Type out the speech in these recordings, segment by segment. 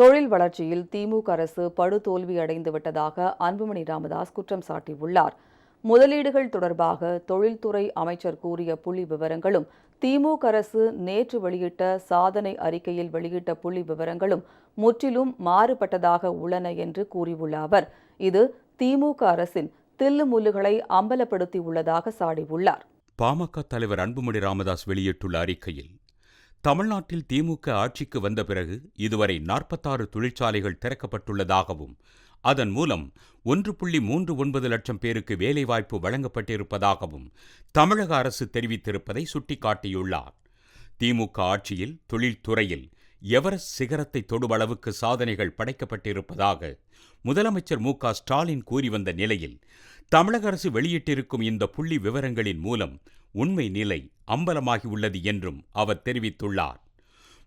தொழில் வளர்ச்சியில் திமுக அரசு படுதோல்வி அடைந்து விட்டதாக அன்புமணி ராமதாஸ் குற்றம் சாட்டியுள்ளார். முதலீடுகள் தொடர்பாக தொழில்துறை அமைச்சர் கூறிய புள்ளி விவரங்களும் திமுக அரசு நேற்று வெளியிட்ட சாதனை அறிக்கையில் வெளியிட்ட புள்ளி விவரங்களும் முற்றிலும் மாறுபட்டதாக உள்ளன என்று கூறியுள்ள அவர் இது திமுக அரசின் தில்லுமுல்லுகளை அம்பலப்படுத்தியுள்ளதாக சாடியுள்ளார். பாமக தலைவர் அன்புமணி ராமதாஸ் வெளியிட்டுள்ள அறிக்கையில் தமிழ்நாட்டில் திமுக ஆட்சிக்கு வந்த பிறகு இதுவரை நாற்பத்தாறு தொழிற்சாலைகள் திறக்கப்பட்டுள்ளதாகவும் அதன் மூலம் ஒன்று புள்ளி மூன்று ஒன்பது லட்சம் பேருக்கு வேலைவாய்ப்பு வழங்கப்பட்டிருப்பதாகவும் தமிழக அரசு தெரிவித்திருப்பதை சுட்டிக்காட்டியுள்ளார். திமுக ஆட்சியில் தொழில்துறையில் எவரெஸ்ட் சிகரத்தை தொடுவளவுக்கு சாதனைகள் படைக்கப்பட்டிருப்பதாக முதலமைச்சர் மு க ஸ்டாலின் கூறி வந்த நிலையில் தமிழக அரசு வெளியிட்டிருக்கும் இந்த புள்ளி விவரங்களின் மூலம் உண்மை நிலை அம்பலமாகியுள்ளது என்றும் அவர் தெரிவித்துள்ளார்.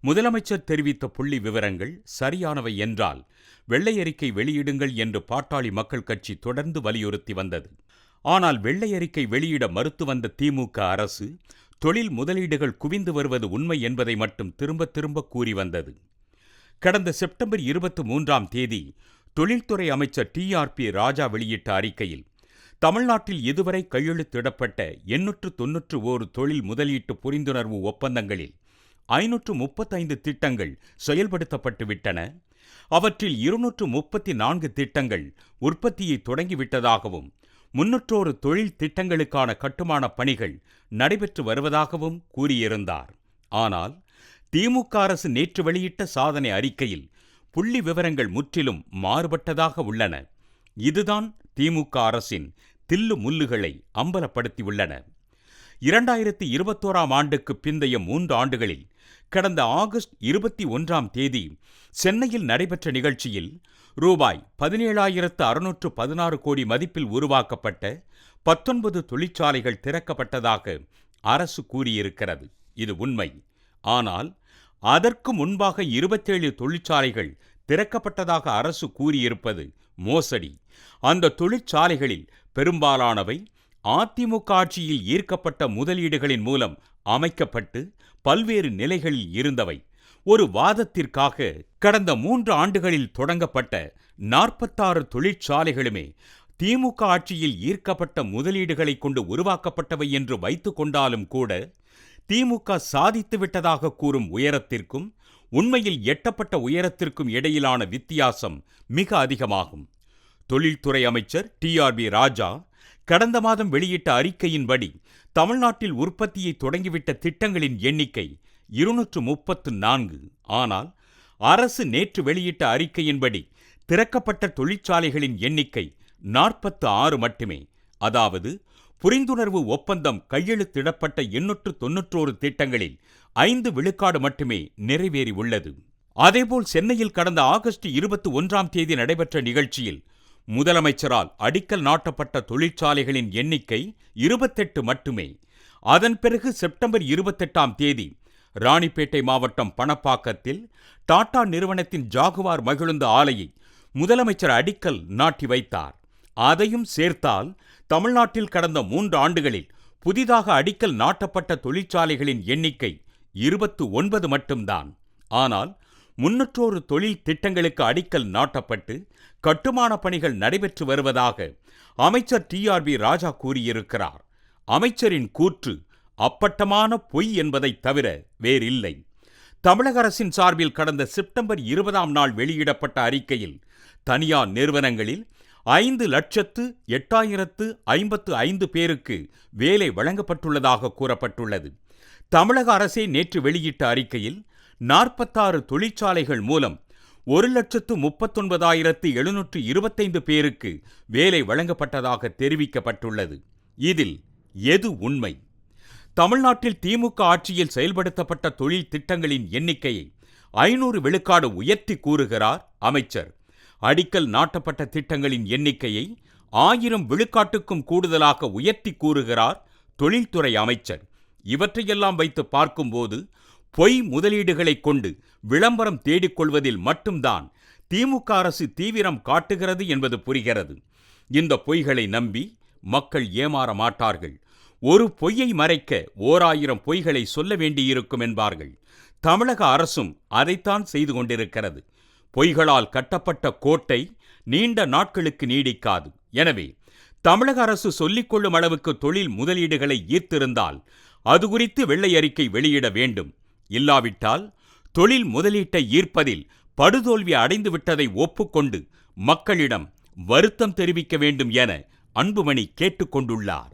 முதலமைச்சர் தெரிவித்த புள்ளி விவரங்கள் சரியானவை என்றால் வெள்ளை அறிக்கை வெளியிடுங்கள் என்று பாட்டாளி மக்கள் கட்சி தொடர்ந்து வலியுறுத்தி வந்தது. ஆனால் வெள்ளை அறிக்கை வெளியிட மறுத்து வந்த திமுக அரசு தொழில் முதலீடுகள் குவிந்து வருவது உண்மை என்பதை மட்டும் திரும்ப திரும்ப கூறி வந்தது. கடந்த செப்டம்பர் இருபத்தி மூன்றாம் தேதி தொழில்துறை அமைச்சர் டி ஆர் பி ராஜா வெளியிட்ட அறிக்கையில் தமிழ்நாட்டில் இதுவரை கையெழுத்திடப்பட்ட எண்ணூற்று தொன்னூற்று ஓரு தொழில் முதலீட்டு புரிந்துணர்வு ஒப்பந்தங்களில் ஐநூற்று முப்பத்தைந்து திட்டங்கள் செயல்படுத்தப்பட்டுவிட்டன. அவற்றில் இருநூற்று முப்பத்தி நான்கு திட்டங்கள் உற்பத்தியை தொடங்கிவிட்டதாகவும் முன்னூற்றோரு தொழில் திட்டங்களுக்கான கட்டுமான பணிகள் நடைபெற்று வருவதாகவும் கூறியிருந்தார். ஆனால் திமுக அரசு நேற்று வெளியிட்ட சாதனை அறிக்கையில் புள்ளி விவரங்கள் முற்றிலும் மாறுபட்டதாக உள்ளன. இதுதான் திமுக அரசின் தில்லு முல்லுகளை அம்பலப்படுத்தியுள்ளன. இரண்டாயிரத்தி இருபத்தோராம் ஆண்டுக்கு பிந்தைய மூன்று ஆண்டுகளில் கடந்த ஆகஸ்ட் இருபத்தி ஒன்றாம் தேதி சென்னையில் நடைபெற்ற நிகழ்ச்சியில் ரூபாய் பதினேழாயிரத்து அறுநூற்று பதினாறு கோடி மதிப்பில் உருவாக்கப்பட்ட பத்தொன்பது தொழிற்சாலைகள் திறக்கப்பட்டதாக அரசு கூறியிருக்கிறது. இது உண்மை. ஆனால் அதற்கு முன்பாக இருபத்தேழு தொழிற்சாலைகள் திறக்கப்பட்டதாக அரசு கூறியிருப்பது மோசடி. அந்த தொழிற்சாலைகளில் பெரும்பாலானவை அதிமுக ஆட்சியில் ஈர்க்கப்பட்ட முதலீடுகளின் மூலம் அமைக்கப்பட்டு பல்வேறு நிலைகளில் இருந்தவை. ஒரு வாதத்திற்காக கடந்த மூன்று ஆண்டுகளில் தொடங்கப்பட்ட நாற்பத்தாறு தொழிற்சாலைகளுமே திமுக ஆட்சியில் ஈர்க்கப்பட்ட முதலீடுகளை கொண்டு உருவாக்கப்பட்டவை என்று வைத்து கொண்டாலும் கூட திமுக சாதித்து விட்டதாக கூறும் உயரத்திற்கும் உண்மையில் எட்டப்பட்ட உயரத்திற்கும் இடையிலான வித்தியாசம் மிக அதிகமாகும். தொழில்துறை அமைச்சர் டி ஆர் பி ராஜா கடந்த மாதம் வெளியிட்ட அறிக்கையின்படி தமிழ்நாட்டில் உற்பத்தியை தொடங்கிவிட்ட திட்டங்களின் எண்ணிக்கை இருநூற்று முப்பத்து நான்கு. ஆனால் அரசு நேற்று வெளியிட்ட அறிக்கையின்படி திறக்கப்பட்ட தொழிற்சாலைகளின் எண்ணிக்கை நாற்பத்து ஆறு மட்டுமே. அதாவது புரிந்துணர்வு ஒப்பந்தம் கையெழுத்திடப்பட்ட எண்ணூற்று தொன்னூற்றோரு திட்டங்களில் ஐந்து விழுக்காடு மட்டுமே நிறைவேறி உள்ளது அதேபோல் சென்னையில் கடந்த ஆகஸ்ட் இருபத்தி ஒன்றாம் தேதி நடைபெற்ற நிகழ்ச்சியில் முதலமைச்சரால் அடிக்கல் நாட்டப்பட்ட தொழிற்சாலைகளின் எண்ணிக்கை இருபத்தெட்டு மட்டுமே. அதன் பிறகு செப்டம்பர் இருபத்தெட்டாம் தேதி ராணிப்பேட்டை மாவட்டம் பணப்பாக்கத்தில் டாடா நிறுவனத்தின் ஜாகுவார் மகிழுந்த ஆலையை முதலமைச்சர் அடிக்கல் நாட்டி வைத்தார். அதையும் சேர்த்தால் தமிழ்நாட்டில் கடந்த மூன்று ஆண்டுகளில் புதிதாக அடிக்கல் நாட்டப்பட்ட தொழிற்சாலைகளின் எண்ணிக்கை இருபத்து ஒன்பது மட்டும்தான். ஆனால் முன்னூற்றோரு தொழில் திட்டங்களுக்கு அடிக்கல் நாட்டப்பட்டு கட்டுமான பணிகள் நடைபெற்று வருவதாக அமைச்சர் டி ஆர் பி ராஜா கூறியிருக்கிறார். அமைச்சரின் கூற்று அப்பட்டமான பொய் என்பதைத் தவிர வேறில்லை. தமிழக அரசின் சார்பில் கடந்த செப்டம்பர் இருபதாம் நாள் வெளியிடப்பட்ட அறிக்கையில் தனியார் நிறுவனங்களில் ஐந்து லட்சத்து எட்டாயிரத்து ஐம்பத்து ஐந்து பேருக்கு வேலை வழங்கப்பட்டுள்ளதாக கூறப்பட்டுள்ளது. தமிழக அரசே நேற்று வெளியிட்ட அறிக்கையில் நாற்பத்தாறு தொழிற்சாலைகள் மூலம் ஒரு லட்சத்து முப்பத்தொன்பதாயிரத்து எழுநூற்று இருபத்தைந்து பேருக்கு வேலை வழங்கப்பட்டதாக தெரிவிக்கப்பட்டுள்ளது. இதில் எது உண்மை? தமிழ்நாட்டில் திமுக ஆட்சியில் செயல்படுத்தப்பட்ட தொழில் திட்டங்களின் எண்ணிக்கையை ஐநூறு விழுக்காடு உயர்த்தி கூறுகிறார் அமைச்சர். அடிக்கல் நாட்டப்பட்ட திட்டங்களின் எண்ணிக்கையை ஆயிரம் விழுக்காட்டுக்கும் கூடுதலாக உயர்த்தி கூறுகிறார் தொழில்துறை அமைச்சர். இவற்றையெல்லாம் வைத்து பார்க்கும்போது பொய் முதலீடுகளைக் கொண்டு விளம்பரம் தேடிக்கொள்வதில் மட்டும்தான் திமுக அரசு தீவிரம் காட்டுகிறது என்பது புரிகிறது. இந்த பொய்களை நம்பி மக்கள் ஏமாற மாட்டார்கள். ஒரு பொய்யை மறைக்க ஓராயிரம் பொய்களை சொல்ல வேண்டியிருக்கும் என்பார்கள். தமிழக அரசும் அதைத்தான் செய்து கொண்டிருக்கிறது. பொய்களால் கட்டப்பட்ட கோட்டை நீண்ட நாட்களுக்கு நீடிக்காது. எனவே தமிழக அரசு சொல்லிக்கொள்ளும் அளவுக்கு தொழில் முதலீடுகளை ஈர்த்திருந்தால் அது குறித்து வெள்ளை அறிக்கை வெளியிட வேண்டும். இல்லாவிட்டால் தொழில் முதலீட்டை ஈர்ப்பதில் படுதோல்வி அடைந்துவிட்டதை ஒப்புக்கொண்டு மக்களிடம் வருத்தம் தெரிவிக்க வேண்டும் என அன்புமணி கேட்டுக்கொண்டுள்ளார்.